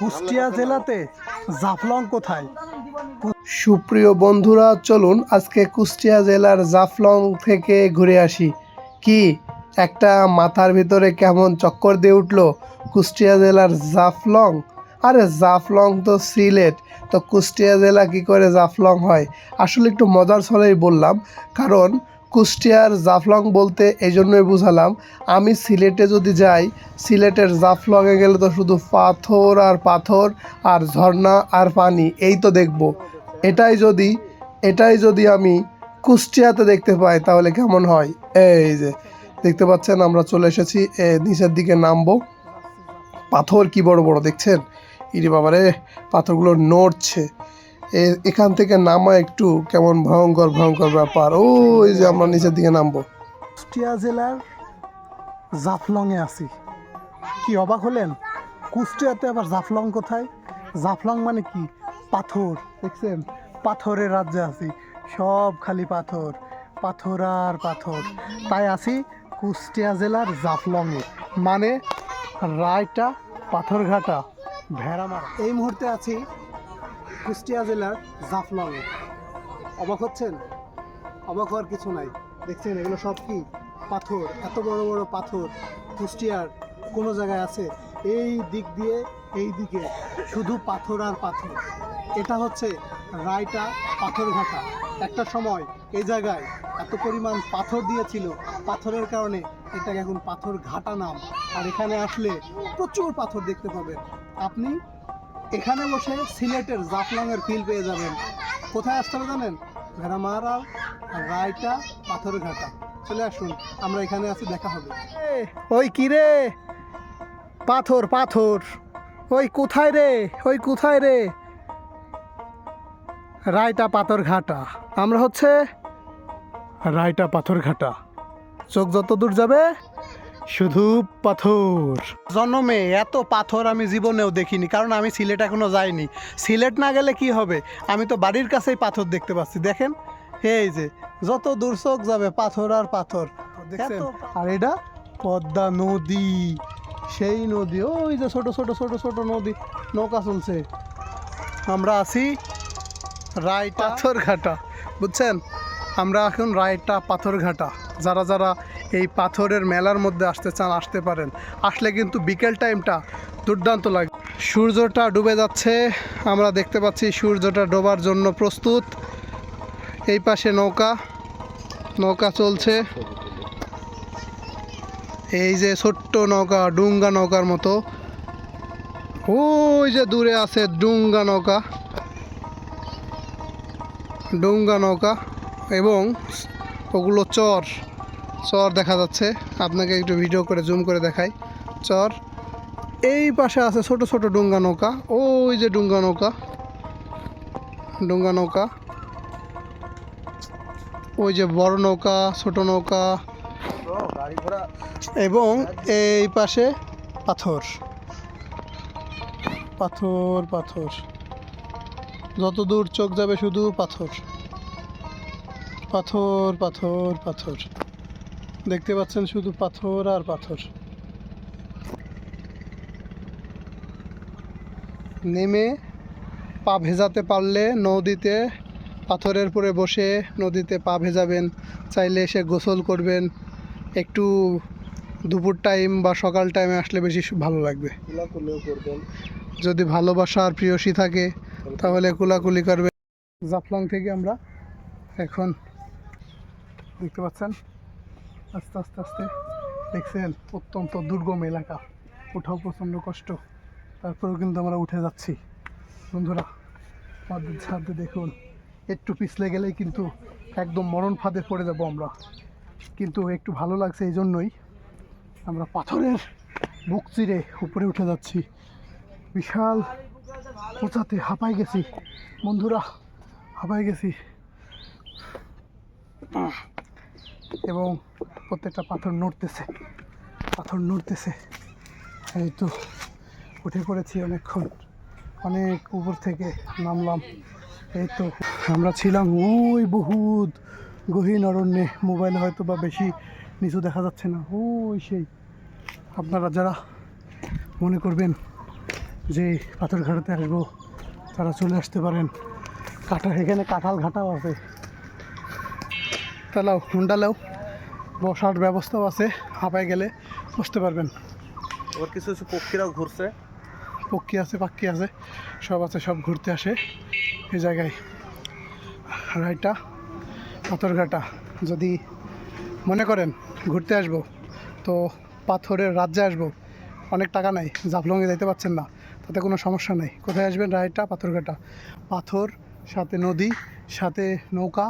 কুষ্টিয়া জেলাতে জাফলং কোথায়? সুপ্রিয় বন্ধুরা চলুন আজকে কুষ্টিয়া জেলার জাফলং থেকে ঘুরে আসি। কি একটা মাথার ভিতরে কেমন চক্কর দিয়ে উঠল কুষ্টিয়া জেলার জাফলং? আরে জাফলং তো সিলেট তো কুষ্টিয়া জেলা কি করে জাফলং হয়? আসলে একটু মজার ছলেই বললাম কারণ কুষ্টিয়ার জাফলং বলতে এই জন্যই বুঝালাম, আমি সিলেটে যদি যাই, সিলেটের জাফলংয়ে গেলে তো শুধু পাথর আর পাথর আর ঝর্ণা আর পানি, এই তো দেখব। এটাই যদি এটাই যদি আমি কুষ্টিয়াতে দেখতে পাই, তাহলে কেমন হয়? এই যে, দেখতে পাচ্ছেন আমরা চলে এসেছি নিচের দিকে নামবো। পাথর কি বড় বড় দেখছেন? ইরে বাবারে, পাথরগুলো নড়ছে। এখান থেকে নামা একটু কেমন ভয়ঙ্কর ভয়ঙ্কর ব্যাপার। ওই যে আমরা নিচের দিকে নামবো। কুষ্টিয়া জেলার জাফলংয়ে আছি। কি অবাক হলেন? কুষ্টিয়াতে আবার জাফলং কোথায়? জাফলং মানে কি? পাথর, দেখছেন? পাথরের রাজ্যে আছি। সব খালি পাথর পাথর আর পাথর। তাই আছি কুষ্টিয়া জেলার জাফলংয়ে। মানে রায়টা পাথরঘাটা, ভেড়ামারা। এই মুহূর্তে আছি কুষ্টিয়া জেলার জাফলংয়ে অবাক হচ্ছেন? অবাক হওয়ার কিছু নাই। দেখছেন, এগুলো সব কি? পাথর, এত বড় বড় পাথর কুষ্টিয়ার কোনো জায়গায় আছে? এই দিক দিয়ে, এই দিকে। শুধু পাথর আর পাথর। এটা হচ্ছে রায়টা পাথরঘাটা একটা সময় এই জায়গায় এত পরিমাণ পাথর দিয়েছিল। পাথরের কারণে এটাকে এখন পাথর ঘাটা নাম। আর এখানে আসলে প্রচুর পাথর দেখতে পাবেন। আপনি এখানে বসে সিলেটের জাফলংয়ের ফিল পেয়ে যাবেন। কোথায় আসতে হবে জানেন? ভেড়ামারা রায়টা পাথর ঘাটা চলে আসুন, আমরা এখানে আছি, দেখা হবে। ওই কি রে? পাথর পাথর। ওই কোথায় রে? ওই কোথায় রে? রায়টা পাথর ঘাটা আমরা হচ্ছে রায়টা পাথর ঘাটা চোখ যত দূর যাবে শুধু পাথর। জন্মে এত পাথর আমি জীবনেও দেখিনি কারণ আমি সিলেট এখনও যাইনি। সিলেট না গেলে কি হবে? আমি তো বাড়ির কাছেই পাথর দেখতে পাচ্ছি দেখেন? এই যে যত দূর চোখ যাবে পাথর আর পাথর। দেখছেন? আর এটা? পদ্মা নদী। সেই নদী ওই যে ছোট ছোট ছোট ছোট নদী নৌকা চলছে। আমরা আছি রায় পাথর ঘাটা বুঝছেন? আমরা এখন রায়টা পাথর ঘাটা যারা যারা এই পাথরের মেলার মধ্যে আসতে চান, আসতে পারেন। আসলে কিন্তু বিকেল টাইমটা দুর্দান্ত লাগে, সূর্যটা ডুবে যাচ্ছে। আমরা দেখতে পাচ্ছি সূর্যটা ডোবার জন্য প্রস্তুত। এই পাশে নৌকা নৌকা চলছে। এই যে ছোট্ট নৌকা, ডুঙ্গা নৌকার মতো। ওই যে দূরে আছে ডুঙ্গা নৌকা। ডুঙ্গা নৌকা এবং ওগুলো চর। চর দেখা যাচ্ছে। আপনাকে একটু ভিডিও করে জুম করে দেখাই। চর, এই পাশে আছে ছোট ছোট ডুঙ্গা নৌকা। ওই যে ডুঙ্গা নৌকা। ডুঙ্গা নৌকা। ওই যে বড় নৌকা, ছোট নৌকা। এবং এই পাশে পাথর। পাথর পাথর। যত দূর চোখ যাবে শুধু পাথর। পাথর পাথর পাথর। দেখতে পাচ্ছেন শুধু পাথর আর পাথর। নেমে পা ভেজাতে পারলে নদীতে পাথরের পরে বসে নদীতে পা ভেজাবেন চাইলে এসে গোসল করবেন। একটু দুপুর টাইম বা সকাল টাইমে আসলে বেশি ভালো লাগবে। যদি ভালোবাসা আর প্রিয়সী থাকে তাহলে কুলাকুলি করবে জাফলং থেকে আমরা এখন দেখতে পাচ্ছেন আস্তে আস্তে আস্তে। দেখছেন, অত্যন্ত দুর্গম এলাকা। ওঠাও প্রচণ্ড কষ্ট। তারপরেও কিন্তু আমরা উঠে যাচ্ছি। বন্ধুরা আমাদের ছাদে দেখুন। একটু পিছলে গেলেই কিন্তু একদম মরণ ফাঁদে পড়ে যাব আমরা। কিন্তু একটু ভালো লাগছে এই জন্যই আমরা পাথরের বুক চিরে উপরে উঠে যাচ্ছি। বিশাল উঁচাতে হাঁপাই গেছি। বন্ধুরা হাঁপাই গেছি। এবং প্রত্যেকটা পাথর নড়তেছে পাথর নড়তেছে। এই তো উঠে পড়েছি অনেকক্ষণ, অনেক উপর থেকে নামলাম। এই তো আমরা ছিলাম ওই বহুত গহীন অরণ্যে, মোবাইলে হয়তো বা বেশি নিচু দেখা যাচ্ছে না। ওই সেই, আপনারা যারা মনে করবেন যে পাথরঘাটাতে আসব, তারা চলে আসতে পারেন। কাঁঠাল এখানে কাঁঠাল ঘাটাও আছে। তাহলেও হুন্ডালেও বসার ব্যবস্থাও আছে হাঁপায় গেলে বসতে পারবেন। ওর কিছু কিছু পক্ষীরাও ঘুরছে। পক্ষী আছে পাক্ষি আছে সব আছে সব ঘুরতে আসে এই জায়গায়। রায়টা পাথরঘাটা যদি মনে করেন ঘুরতে আসব তো পাথরের রাজ্যে আসব অনেক টাকা নাই জাফলংয়ে যেতে পারছেন না তাতে কোনো সমস্যা নেই। কোথায় আসবেন? রায়টা পাথরঘাটা। পাথর সাথে নদী সাথে নৌকা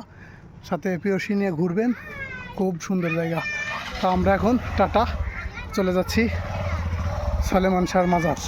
সাথে পিওসি নিয়ে ঘুরবেন। খুব সুন্দর জায়গা। তো আমরা এখন টাটা। চলে যাচ্ছি সালেমান শাহর মাজার।